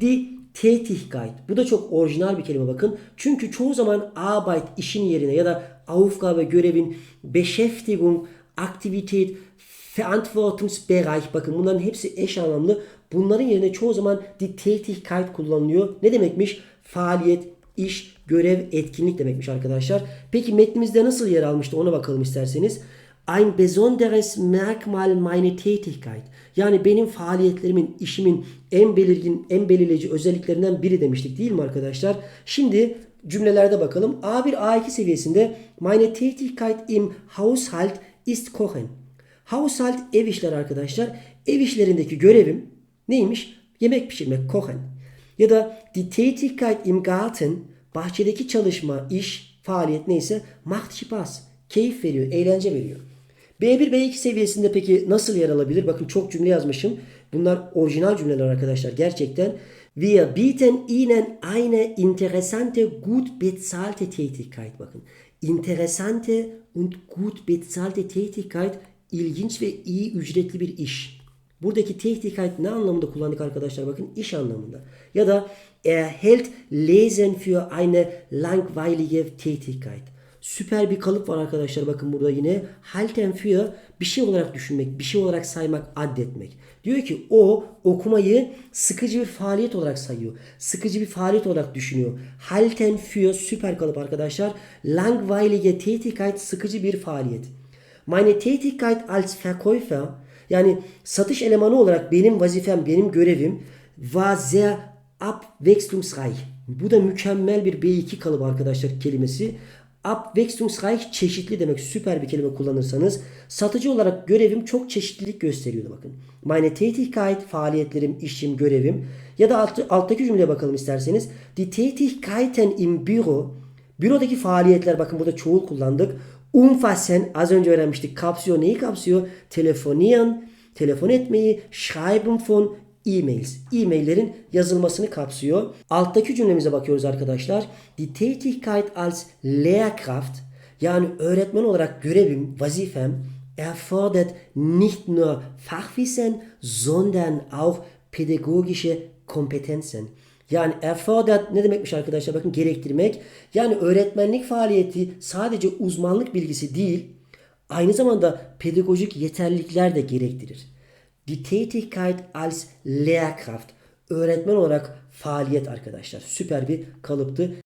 die Tätigkeit. Bu da çok orijinal bir kelime bakın. Çünkü çoğu zaman Arbeit işin yerine ya da Aufgabe görevin Beschäftigung, Aktivität, Verantwortungsbereich bakın bunların hepsi eş anlamlı. Bunların yerine çoğu zaman die Tätigkeit kullanılıyor. Ne demekmiş? Faaliyet, iş, görev, etkinlik demekmiş arkadaşlar. Peki metnimizde nasıl yer almıştı ona bakalım isterseniz. Ein besonderes Merkmal meine Tätigkeit. Yani benim faaliyetlerimin, işimin en belirgin, en belirleyici özelliklerinden biri demiştik değil mi arkadaşlar? Şimdi cümlelerde bakalım. A1, A2 seviyesinde meine Tätigkeit im Haushalt ist kochen. Haushalt ev işleri arkadaşlar. Ev işlerindeki görevim neymiş? Yemek pişirmek, kochen. Ya da die Tätigkeit im Garten, bahçedeki çalışma, iş, faaliyet neyse macht Spaß. Keyif veriyor, eğlence veriyor. B1, B2 seviyesinde peki nasıl yer alabilir? Bakın çok cümle yazmışım. Bunlar orijinal cümleler arkadaşlar gerçekten. Wir bieten Ihnen eine interessante, gut bezahlte Tätigkeit. Bakın. Interessante und gut bezahlte Tätigkeit ilginç ve iyi ücretli bir iş. Buradaki Tätigkeit ne anlamında kullandık arkadaşlar? Bakın iş anlamında. Ya da erhält lesen für eine langweilige Tätigkeit. Süper bir kalıp var arkadaşlar bakın burada yine. Halten für bir şey olarak düşünmek, bir şey olarak saymak, addetmek. Diyor ki o okumayı sıkıcı bir faaliyet olarak sayıyor. Sıkıcı bir faaliyet olarak düşünüyor. Halten für süper kalıp arkadaşlar. Langweilige Tätigkeit sıkıcı bir faaliyet. Meine Tätigkeit als Verkäufer yani satış elemanı olarak benim vazifem, benim görevim war sehr abwechslungsreich. Bu da mükemmel bir B2 kalıbı arkadaşlar kelimesi. Abwechslungsreich çeşitli demek. Süper bir kelime kullanırsanız. Satıcı olarak görevim çok çeşitlilik gösteriyordu bakın. Meine Tätigkeit faaliyetlerim, işim, görevim. Ya da alt, alttaki cümleye bakalım isterseniz. Die Tätigkeiten im Büro. Bürodaki faaliyetler bakın burada çoğul kullandık. Umfassen az önce öğrenmiştik. Kapsıyor neyi kapsıyor? Telefonieren, telefon etmeyi, schreiben von e-mails. E-maillerin yazılmasını kapsıyor. Alttaki cümlemize bakıyoruz arkadaşlar. Die Tätigkeit als Lehrkraft yani öğretmen olarak görevim, vazifem erfordert nicht nur Fachwissen, sondern auch pädagogische Kompetenzen. Yani erfordert ne demekmiş arkadaşlar? Bakın gerektirmek. Yani öğretmenlik faaliyeti sadece uzmanlık bilgisi değil, aynı zamanda pedagojik yeterlilikler de gerektirir. Die Tätigkeit als Lehrkraft. Öğretmen olarak faaliyet arkadaşlar. Süper bir kalıptı.